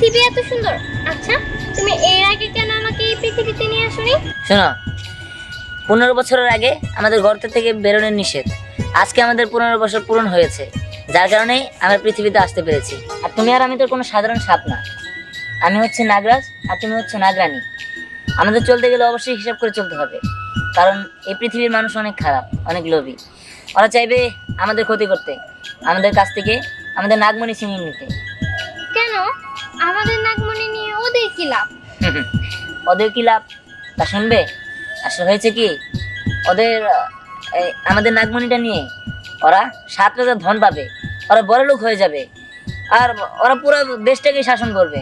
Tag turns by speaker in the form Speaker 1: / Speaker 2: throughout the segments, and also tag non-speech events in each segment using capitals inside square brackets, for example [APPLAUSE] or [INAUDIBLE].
Speaker 1: পৃথিবী এত সুন্দর। আচ্ছা তুমি এর আগে কেন আমাকে এই পৃথিবীতে নিয়ে আসোনি?
Speaker 2: শোনো, পনেরো বছরের আগে আমাদের গর্ত থেকে বেরোনোর নিষেধ। আজকে আমাদের পনেরো বছর পূরণ হয়েছে, যার কারণে আমরা পৃথিবীতে আসতে পেরেছি। আর তুমি আর আমি তো কোনো সাধারণ সাপ না। আমি হচ্ছে নাগরাজ, আর তুমি হচ্ছে নাগরানী। আমাদের চলতে গেলে অবশ্যই হিসাব করে চলতে হবে, কারণ এই পৃথিবীর মানুষ অনেক খারাপ, অনেক লোভী। ওরা চাইবে আমাদের ক্ষতি করতে, আমাদের কাছ থেকে আমাদের নাগমণি ছিনিয়ে নিতে।
Speaker 1: আমাদের নাগমণি নিয়ে ওদের কি লাভ? [LAUGHS]
Speaker 2: ওদের কি লাভ? তা শুনবে? আসলে হয়েছে কি? ওদের এই আমাদের নাগমণিটা নিয়ে ওরা সাত রাজার ধন পাবে। ওরা বড় লোক হয়ে যাবে। আর ওরা পুরো দেশটাকে শাসন করবে।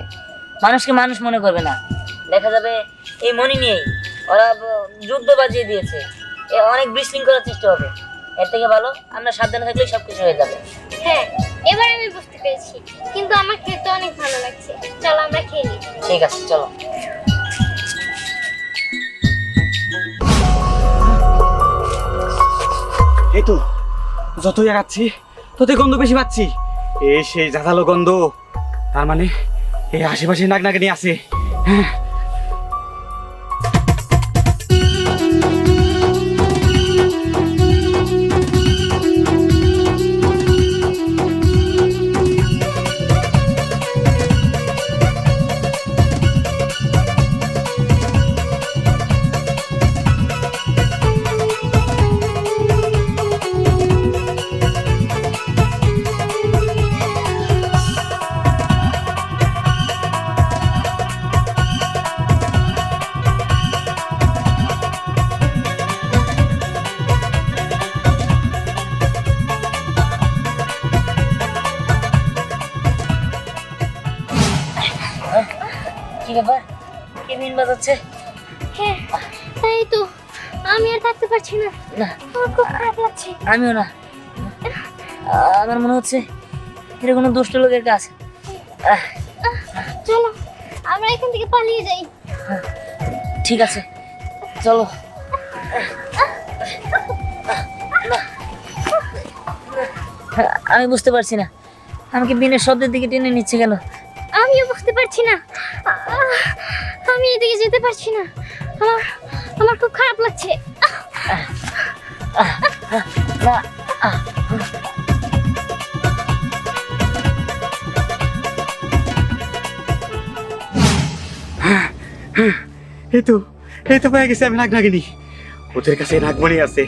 Speaker 2: মানুষকে মানুষ মনে করবে না। দেখা যাবে এই মণি নিয়েই ওরা যুদ্ধ বাজিয়ে দিয়েছে। এ অনেক বিশৃঙ্খলার চেষ্টা হবে। এর থেকে ভালো আমরা সাবধানে থাকলেই সব কিছু হয়ে যাবে।
Speaker 1: হ্যাঁ এবার আমি বুঝতে পেরেছি কিন্তু আমার খেতে অনেক ভালো লাগছে। চলো আমরা খেয়ে নিই।
Speaker 2: ঠিক আছে চলো।
Speaker 3: এই তো যতই আগাচ্ছি ততই গন্ধ বেশি পাচ্ছি। এই সেই জাধালো গন্ধ তার মানে এই আশেপাশে নাক নাগানি আছে হ্যাঁ
Speaker 1: খুব
Speaker 2: আমিও না। আমার মনে হচ্ছে এটা কোনো দুষ্ট লোকের কাজ
Speaker 1: চলো আমরা এখান থেকে পালিয়ে যাই।
Speaker 2: ঠিক আছে চলো। আমি বুঝতে পারছি না আমাকে বিনের শব্দের দিকে টেনে নিচ্ছে কেন?
Speaker 1: আমিও বুঝতে পারছি না। আমি এদিকে যেতে পারছি না। আমার আমার খুব খারাপ লাগছে।
Speaker 2: না
Speaker 3: এই তো এই পেয়ে গেছে আমি নাক নাগিনি ওদের কাছে নাগমণি আছে।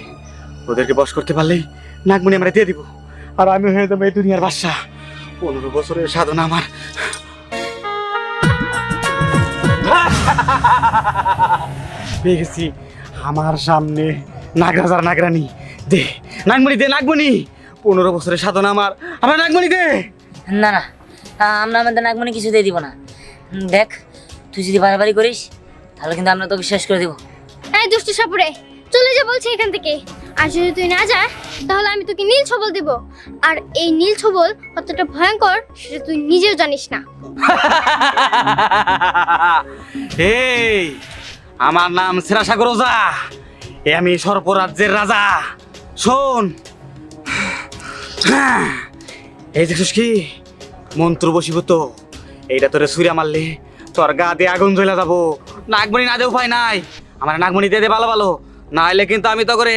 Speaker 3: ওদেরকে বশ করতে পারলেই নাগমণি আমরা দিয়ে দিব। আর আমি হয়ে যাব এই দুনিয়ার বাদশা পনেরো বছরের সাধনা আমার। পেয়ে গেছি আমার সামনে নাগরাজ আর নাগরানি। দে নাগমণি দে নাগমণি। পনেরো বছরের সাধনা আমার। আমার নাগমণি দে।
Speaker 2: না না আমরা আমাদের নাগমণি কিছু দিয়ে দিব না। দেখ তুই যদি বাড়াবাড়ি করিস তাহলে কিন্তু আমরা তো বিশ্বাস করে দিব।
Speaker 1: এই দুষ্টু সাপুরে চলে যা বলছি এখান থেকে। আর যদি তুই না যাস তাহলে আমি তোকে নীল ছবল দেব। আর এই নীল ছবল কতটা ভয়ঙ্কর সেটা তুই নিজেও জানিস না। [LAUGHS]
Speaker 3: এই আমার নাম সেরাসাগর ওজা এ আমি সর্পরাজ্যের রাজা। শোন। এই দেখছিস কি? মন্ত্র বসিব তো। এইটা তোরে সুরিয়া মারলে তোর গা দিয়ে আগুন জ্বলে যাব। নাগমণি না দে উপায় নাই। আমার নাগমণি দিয়ে দে ভালো ভালো। না হলে কিন্তু আমি তো করে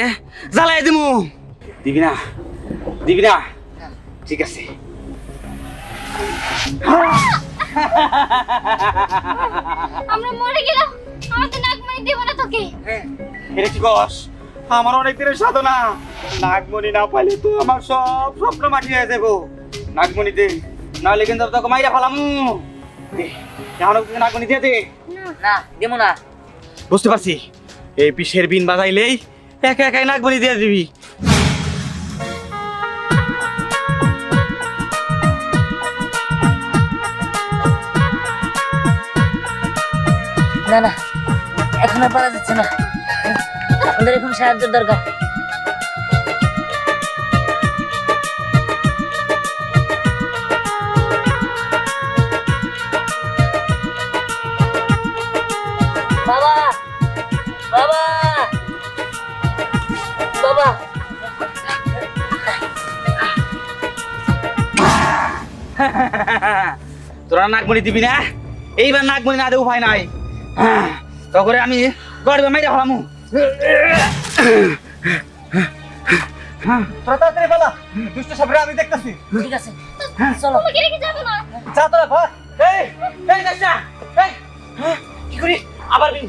Speaker 3: জ্বালাই দিমু। দিবি না? দিবি না? ঠিক আছে।
Speaker 1: আমরা মরে গেলাম। আমাদের নাগমণি দেব না তোকে।
Speaker 3: এটা কি কস? আমার অনেক দিনের সাধনা। নাগমণি না পাইলে তো আমার সব স্বপ্ন মাটি হয়ে যাব নাগমণি দে নাহলে কিন্তু তোকে মাইরা ফেলামু। নাগমণি দিয়ে দে।
Speaker 2: না দেবো না।
Speaker 3: বুঝতে পারছি। এই পিসের বিন বাজাইলেই একা একাই নাগমণি দিয়ে দিবি।
Speaker 2: না না এখন আর পারা যাচ্ছে না। আমাদের এখন সাহায্যের দরকার।
Speaker 3: তোরা নাগমণি দিবি না? এইবার নাগমণি না দেবো উপায় নাই। হ্যাঁ, তখন আমি গড়বে মাইরে হলামু তোরা তাড়াতাড়ি বলা দুষ্ট সাপড়ে আমি দেখতেছি।
Speaker 2: ঠিক আছে। চলো।
Speaker 1: তোমাকে কি যাব না?
Speaker 3: যা তোরা ঘর এই এই দেশটা এই। হ্যাঁ, কি করি? আবার বিন।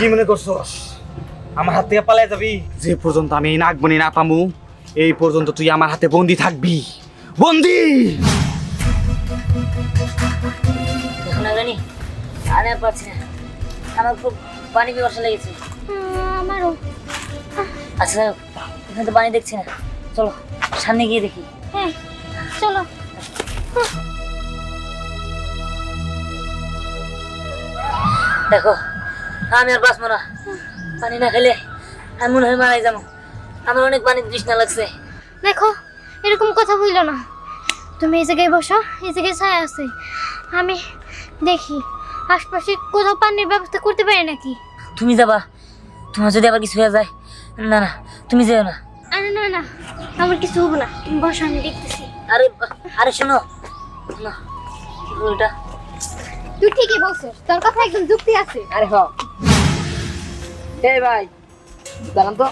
Speaker 3: কি মনে করছস? আমার হাত থেকে পালাই যাবি। যে পর্যন্ত আমি এই নাগমণি না পামু এই পর্যন্ত তুই আমার হাতে বন্দি থাকবি। বন্দি!
Speaker 2: দেখো জানি আমি আর পারছি না। আমার খুব পানি পিপাসা লেগেছে।
Speaker 1: আমারও।
Speaker 2: আচ্ছা যাই এখানে তো পানি দেখছি না। চলো সামনে গিয়ে দেখি।
Speaker 1: হ্যাঁ চলো।
Speaker 2: দেখো আমি আর বাঁচবো না। পানি না খেলে আমি মনে হয় মারাই যাব। আমার অনেক পানি তৃষ্ণা লাগছে।
Speaker 1: দেখো এরকম কথা বলল না। তুমি এই জায়গায় বসো এই জায়গায় ছায়া আছে। আমি দেখি আশপাশে কোথাও পানির ব্যবস্থা করতে পারি নাকি?
Speaker 2: তুমি যাবা। তোমার যদি আবার কিছু হয়ে যায় না না তুমি যেও না।
Speaker 1: আরে না না আমার কিছু হব না। তুমি বসো আমি দেখতেছি।
Speaker 2: আরে আরে শোনো। না এটা
Speaker 1: তুই ঠিকই বলছিস তোর কথা একদম যুক্তি আছে।
Speaker 4: আরে হ। এই ভাই দাঁড়ান তো।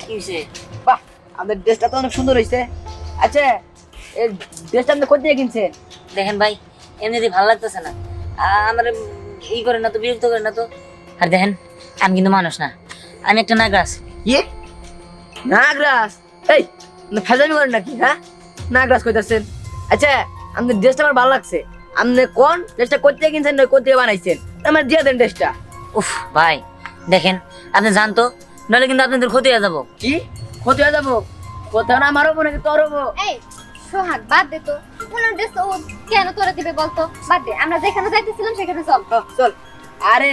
Speaker 2: কি হয়েছে
Speaker 4: বাহ আমাদের ড্রেসটা তো অনেক সুন্দর হয়েছে আচ্ছা এই ড্রেসটা আপনি কোথায় কিনছেন?
Speaker 2: দেখেন ভাই এমনিতে ভালো লাগতেছে না। আমার ই করে না তো বিরক্ত করে না তো। আর দেখেন আমি কিন্তু মানুষ না। আমি একটা নাগরাজ।
Speaker 4: ইয়ে নাগরাজ? এই আপনি করেন নাকি হ্যাঁ? নাগরাজ কইতাছেন। আচ্ছা আপনার ড্রেসটা আমার ভালো লাগছে। আপনি কোন ড্রেসটা কোথায় কিনছেন না কোথায় বানাইছেন? আমার দিয়ে দেন ড্রেসটা।
Speaker 2: উফ ভাই দেখেন আপনি জানতো নাহলে কিন্তু আপনাদের ক্ষতি হয়ে যাব।
Speaker 4: কি? ক্ষতি হয়ে যাব? কোথাও না মারবো নাকি তোর হব?
Speaker 1: এই সোহাগ বাদ দে তো। কোন ড্রেস ও কেন তোরা দিবে বলতো? বাদ দে আমরা যেখানে যাইতেছিলাম সেখানে চল।
Speaker 4: চল। আরে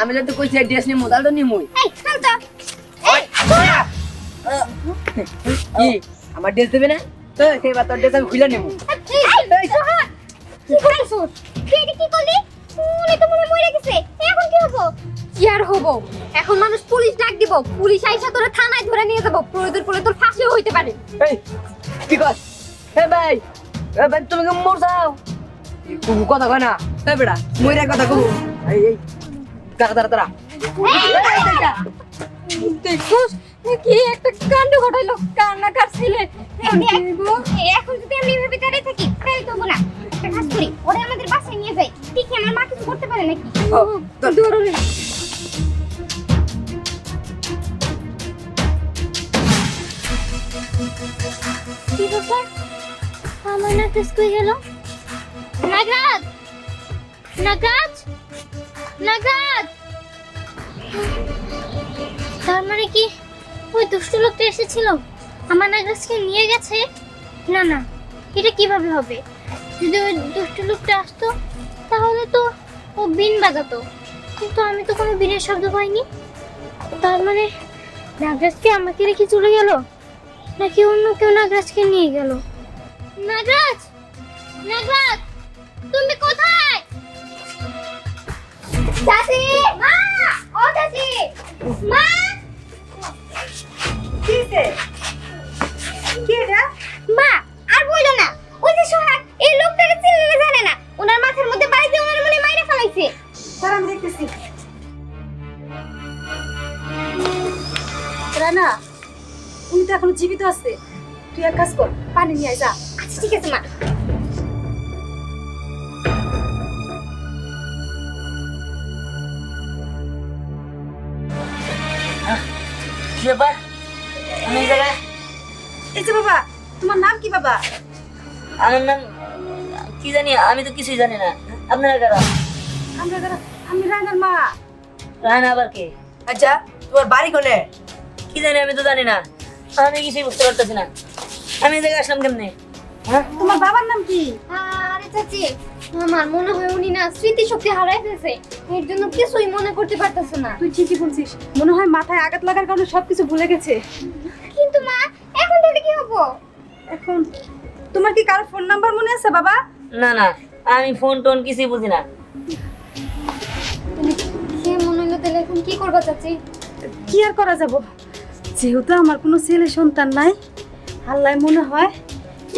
Speaker 4: আমি যদি কইছি ড্রেস নিমু তাহলে তো নিমুই।
Speaker 1: এই চল চল। এই
Speaker 4: কি? আমার ড্রেস দেবে না? তো এবার তোর ড্রেস আমি খুলে নেব
Speaker 1: এই সোহাগ কি করছিস তুই কি করলি উনি তো মনে হয় মরে গেছে এখন কি হব কি আর হব এখন মানুষ পুলিশ ডাক দিব পুলিশ আইসা তোরা থানায় ধরে নিয়ে যাব প্রয়োজন পড়লে তোর ফাঁসিও হইতে পারে
Speaker 4: এই কি কর হে ভাই এ ভাই তুমি কি মোর যাও কুকু কথা কয় না হে বেটা মইরা কথা কুকু এই এই দাঁড়া দাঁড়া দাঁড়া
Speaker 1: কি একটা কাণ্ড ঘটাইলো? কান্না কাটছিলে এখন যদি আমি এভাবে দাঁড়িয়ে থাকি তাহলে তো না। একটা কাজ করি ওরে আমাদের বাসায় নিয়ে যাই। ঠিক আমার মা কিছু করতে পারে নাকি?
Speaker 4: চল।
Speaker 1: কি ব্যাপার? আমার নাকরাজ কই গেল? নাগরাজ! নাগরাজ! নাগরাজ! তার মানে কি? ওই দুষ্ট লোকটা এসেছিল। আমার নাগরাজকে নিয়ে গেছে? না না, এটা কীভাবে হবে? যদি ওই দুষ্ট লোকটা আসতো, তাহলে তো ও বিন বাজাতো। কিন্তু আমি তো কোনো বিনের শব্দ পাইনি। তার মানে নাগরাজকে আমাকে রেখে চলে গেল? নাকি অন্য কেউ নাগরাজকে নিয়ে গেল? নাগরাজ! নাগরাজ! তুমি কোথায়? চাচি! মা! ও চাচি! মা! মা আর বইলো না ওই যে সোহাগ এই লোকটাকে চিনলে জানে না ওনার মাথার মধ্যে বাড়িতে ওনার মনে মাইরা ফেলাইছে।
Speaker 5: স্যার আমি দেখতেছি। রানা উনি তো এখনও জীবিত আছে। তুই এক কাজ কর পানি নিয়ে আয়, যা।
Speaker 1: আচ্ছা ঠিক আছে মা।
Speaker 2: কি ব্যাপার? আমি এই জায়গায়
Speaker 5: এই যে বাবা তোমার নাম কি বাবা
Speaker 2: আমার নাম কি জানি আমি তো কিছুই জানি না আপনারা কারা
Speaker 5: আমরা যারা- আমি রানার মা
Speaker 2: রায়না আবার কে
Speaker 4: আচ্ছা তোমার বাড়ি কোনে
Speaker 2: কি জানি আমি তো জানি না আমি কিছুই বুঝতে পারতেছি না আমি এই জায়গায় আসলাম কেমনে হ্যাঁ
Speaker 5: তোমার বাবার নাম কি
Speaker 1: আরে চাচি আমার মনে হয় উনি না স্মৃতি শক্তি হারাই ফেলছে। এর জন্য কিছুই মনে করতে পারতেছে না।
Speaker 5: তুই ঠিকই বলছিস। মনে হয় মাথায় আঘাত লাগার কারণে সবকিছু ভুলে গেছে।
Speaker 1: কিন্তু মা এখন তাহলে কি হব?
Speaker 5: এখন তোমার কি কারও ফোন নাম্বার মনে আছে বাবা?
Speaker 2: না না আমি ফোন টোন কিছুই বুঝি না।
Speaker 1: সে মনে হলো তাহলে এখন কি করব চাচি?
Speaker 5: কি আর করা যাব? যেহেতু আমার কোনো ছেলে সন্তান নাই আল্লাহ মনে হয়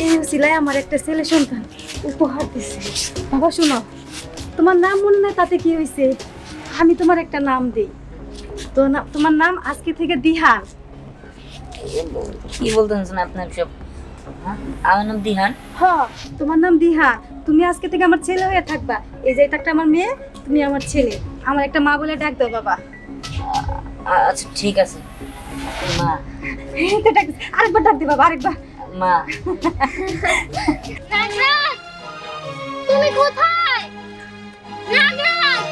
Speaker 5: এই উসিলায় আমার একটা ছেলে সন্তান। উপহার দিছে। বাবা শোনো তোমার নাম মনে নাই তাতে কি হয়েছে আমি তোমার একটা নাম দিই। তো না তোমার নাম আজকে থেকে দিহান।
Speaker 2: কি বলতেছেন আপনার সব? হ্যাঁ? আমার নাম দিহান।
Speaker 5: হ তোমার নাম দিহা তুমি আজকে থেকে আমার ছেলে হয়ে থাকবা। এই যে এটা একটা আমার মেয়ে তুমি আমার ছেলে। আমার একটা মা বলে ডাক দাও বাবা।
Speaker 2: আচ্ছা ঠিক আছে। মা।
Speaker 5: আরেকবার ডাক দে বাবা আরেকবার।
Speaker 2: মা। [LAUGHS]
Speaker 1: তুমি কোথায়? নাগরাজ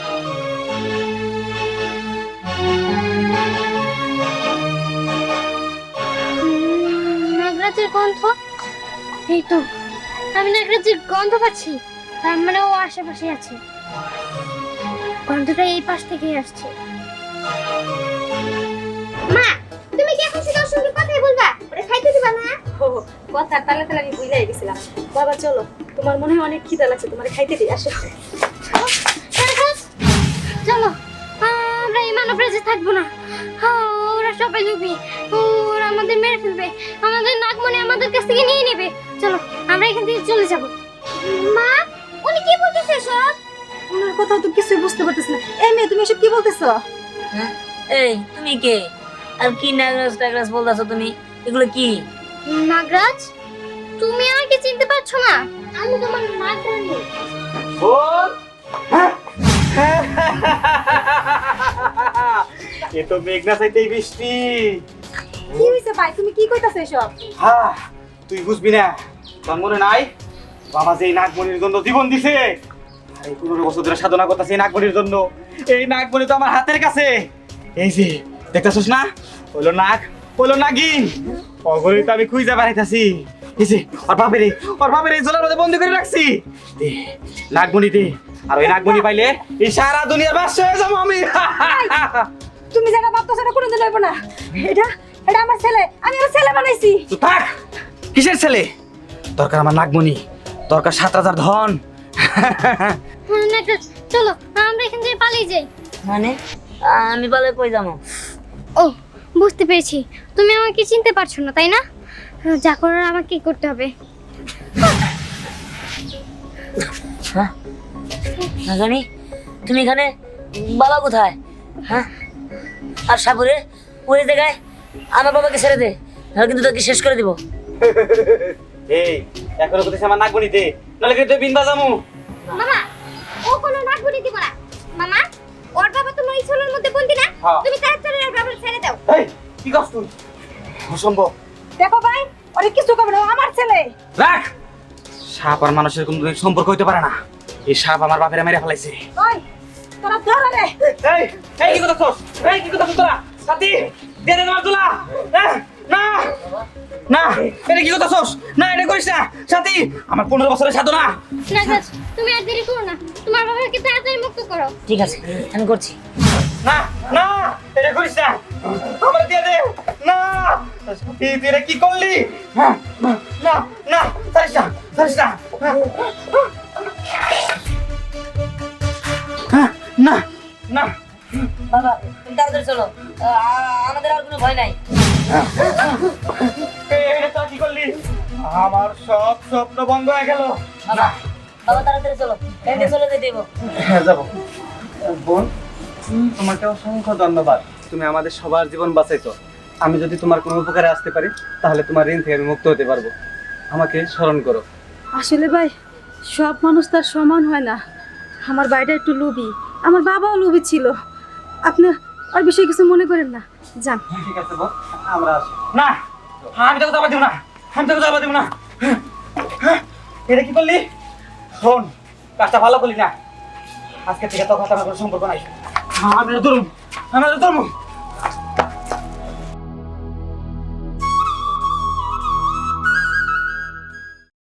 Speaker 1: নাগরাজের গন্ধ? এই তো, আমি নাগরাজের গন্ধ পাচ্ছি। তার মানে ও আশেপাশে আছে। গন্ধটা এই পাশ থেকেই আসছে। মা, তুমি কি এখন ওর সঙ্গে কথাই বলবা? দিবা না?
Speaker 5: ও কথা তালে তালে আমি ভুলাই গেছিলাম বাবা চলো তোমার মনে হয় অনেক খিদা লাগছে তোমার খাইতে দিই আসো।
Speaker 1: চলো আমরা এই মানব রাজ্যে থাকব না। হ্যাঁ, ওরা সবাই লুবি ওরা আমাদের মেরে ফেলবে আমাদের নাগমণি আমাদের কাছ থেকে নিয়ে নেবে। চলো আমরা এখান থেকে চলে যাব। মা উনি কি বলতেছে সব
Speaker 5: ওনার কথা তো কিছুই বুঝতে পারতেছ না। এই মেয়ে তুমি এসব কি বলতেছো?
Speaker 2: হ্যাঁ? এই তুমি কে? আর কি নাগরাজ টাগরাজ বলতেছো তুমি? এগুলো কি?
Speaker 1: নাগরাজ তুমি আমাকে চিনতে পারছ না। আমি তোমার নাগরানী
Speaker 3: বল এ তো মেঘনা চাইতেই বৃষ্টি।
Speaker 5: কি হইছে ভাই? তুমি কি কইতাছো এসব?
Speaker 3: হ্যাঁ তুই বুঝবি না। তোর মনে নাই বাবা যে এই নাগমণির জন্য জীবন দিছে আর এই পনেরো বছর ধরে সাধনা করতেছে এই নাগমণির জন্য। এই নাগমণি তো আমার হাতের কাছে। এই যে দেখতেছিস না? হইল নাগ। হইল নাগিন অগরে তো আমি খুঁজে বেড়াইতাছি। যে ওর বাপের ওর বাপের এই জলের মধ্যে বন্দি করে রাখছি। দে নাগমণি দে আর ওই নাগমণি পাইলে এই সারা দুনিয়ার বাস হয়ে যাব আমি।
Speaker 5: তুমি যেটা ভাবতেছো না কোনোদিন হইব না। এটা এটা আমার ছেলে আমি আমার ছেলে বানাইছি।
Speaker 3: তো থাক কিসের ছেলে? দরকার আমার নাগমণি দরকার সাত হাজার ধন।
Speaker 1: হ্যাঁ, চলো আমরা এখান থেকে পালিয়ে যাই।
Speaker 2: মানে? আমি বলে কই যাব?
Speaker 1: ও বুঝতে পেরেছি। তুমি আমাকে চিনতে পারছ না তাই না? যা করার আমাকে করতে হবে।
Speaker 2: হ্যাঁ? তুমি এখানে বাবা কোথায়? হ্যাঁ? আর সাপুরে ওই জায়গায় আমার বাবাকে ছেড়ে দে তাহলে কিন্তু তোকে শেষ করে দিব।
Speaker 3: এই এখনও কোথায় আমার নাগমণি দে নাহলে কিন্তু বিন বাজামু
Speaker 1: মামা ও কোনো নাটবুড়ি দিব না মামা ওর বাবা তোমার এই ছোলের মধ্যে বন্দি না?
Speaker 3: হ্যাঁ।
Speaker 1: তুমি তাড়াতাড়ি ওর বাবার ছেড়ে দাও।
Speaker 3: এই কি করছ তুই? অসম্ভব।
Speaker 5: দেখো ভাই অনেক কিছু করবে না আমার ছেলে।
Speaker 3: রাখ! সাপ আর মানুষের কোনো সম্পর্ক হইতে পারে না। এই সাপ আমার বাপেরা মেরে ফেলাইছে।
Speaker 5: ওই তোরা ধরে রে।
Speaker 3: এই এই কি কথা করছ এই কি কথা করছ তোরা? সাথী দে দে তোমার তুলা এহ, না। না এটা কি কথা করছ না এটা করিস না। সাথী আমার পনেরো বছরের সাধনা
Speaker 1: নাগাজ তুমি আর দেরি করো না। তোমার বাবাকে তাড়াতাড়ি মুক্ত করো।
Speaker 2: ঠিক আছে আমি করছি।
Speaker 3: না না এটা করিস না। আমার দিয়ে দে। না তুই তুই এটা কি করলি? হ্যাঁ, না না না ছাড়িস না ছাড়িস না। হ্যাঁ, না না।
Speaker 2: বাবা তাড়াতাড়ি চলো। আ- আমাদের আর কোনো ভয় নাই।
Speaker 3: কি করলি আমার সব স্বপ্ন ভঙ্গ হয়ে গেল।
Speaker 2: বাবা বাবা তাড়াতাড়ি চলো। এখানে চলে যেতে দেবো।
Speaker 3: হ্যাঁ যাব। বোন তোমাকে অসংখ্য ধন্যবাদ। তুমি আমাদের সবার জীবন বাঁচাইছো। আমি যদি তোমার কোনো উপকারে আসতে পারি তাহলে তোমার ঋণ থেকে আমি মুক্ত হতে পারব। আমাকে স্মরণ করো।
Speaker 5: আসলে ভাই সব মানুষ তার সমান হয় না। আমার বাড়িটা একটু লোভী আমার বাবাও লোভী ছিল। আপনি আর বিষয়ে কিছু মনে করেন না। যান।
Speaker 3: ঠিক আছে আমরা আসি না আমি তোকে যাবা দিব না আমি তোকে যাবা দিব না। হ্যাঁ, এটা কি করলি? শোন কাজটা ভালো করলি না। আজকে থেকে তোর সাথে আমার কোনো সম্পর্ক নাই। আমি ধরুন আমি ধরুন